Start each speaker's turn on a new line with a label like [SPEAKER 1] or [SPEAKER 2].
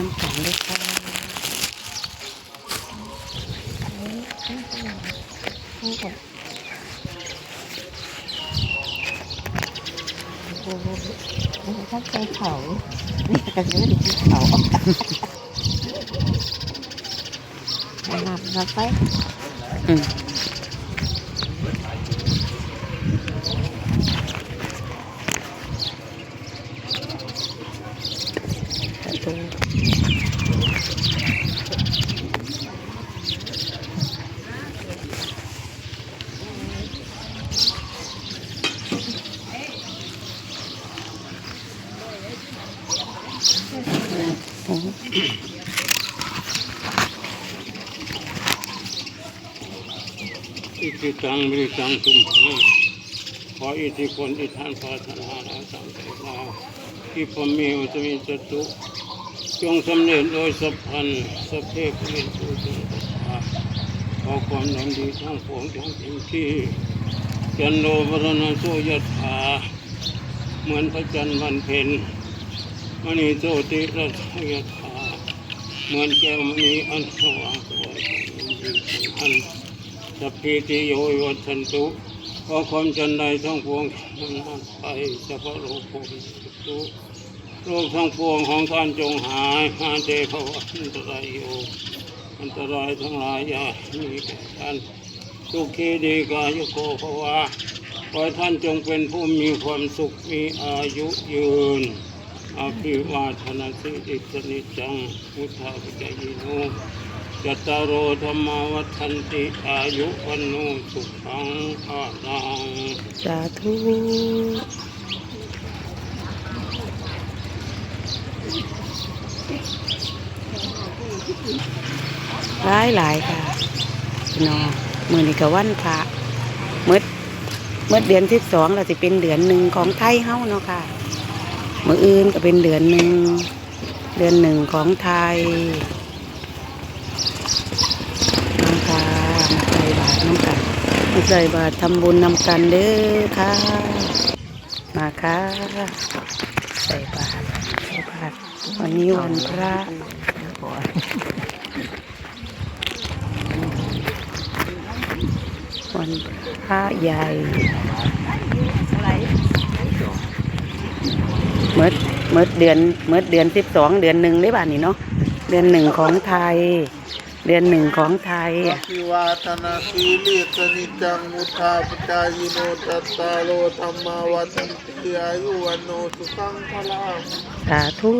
[SPEAKER 1] น้ำกันเลยค่ะโอ้โหถ้าใจเขานี่กันเยอะดิที่เขาเอาน้ำมาไป
[SPEAKER 2] อืม
[SPEAKER 1] ประตูโอ้
[SPEAKER 3] อิทิตังบริตังสุมหาขออิทธิพลอิทานพาธนาราสังเกตนาที่พมีอุตมิจตุ จงสำเร็จโดยสัพพันสัพเพปุเรนตุสังกปาขอความนำดีทั้งปวงจงเป็นที่จันโนบรณโสยถาเหมือนพระจันทร์วันเพ็ญมณีโสติรัสยถาเหมือนแก้วมณีอันสว่างสวยอันสัพพิติโยวิวัชันตุขอความจันใดทั้งปวงมันไปสัพพะโลกโควิตุ โรคทั้งปวงของท่านจงหายหาเตภวะอันตรายโยอันตรายทั้งหลายอย่ามีแก่ท่านสุขีดีกายโกภวะขอท่านจงเป็นผู้มีความสุขมีอายุยืนอภิวาทนาสิอิสนิจังพุทธาปิจายโนจัตตารโอธรรมาวัฏันติอายุวันโนสุขังภาลัง
[SPEAKER 1] สาธุ หลายหลายค่ะพี่น้องมือนี้ก็วันพระเมื่อเมื่อเดือนที่สองเราจะเป็นเดือนหนึ่งของไทยเฮ้าเนาะค่ะมืออื่นก็เป็นเดือนหนึ่งเดือนหนึ่งของไทยน้ำค่ะมาใส่บาตรน้ำกันมาใส่บาตรทำบุญนำกันเด้อค่ะ มาค่ะใส่บาตรใส่บาตรวันนี้วันพระ วันพระใหญ่เมื่อเมื่อเดือนเมื่อเดือนสิบสองเดือนหนึ่งได้บ้านนี่เนาะเดือนหนึ่งของไทย เดือนหนึ่งของไทย
[SPEAKER 4] อภิวาทนาสีลิสนิจังมุทาปจายโนตัตตาโลธรรมาวันติอายุวันโนสุขังพลัง
[SPEAKER 1] สาธุ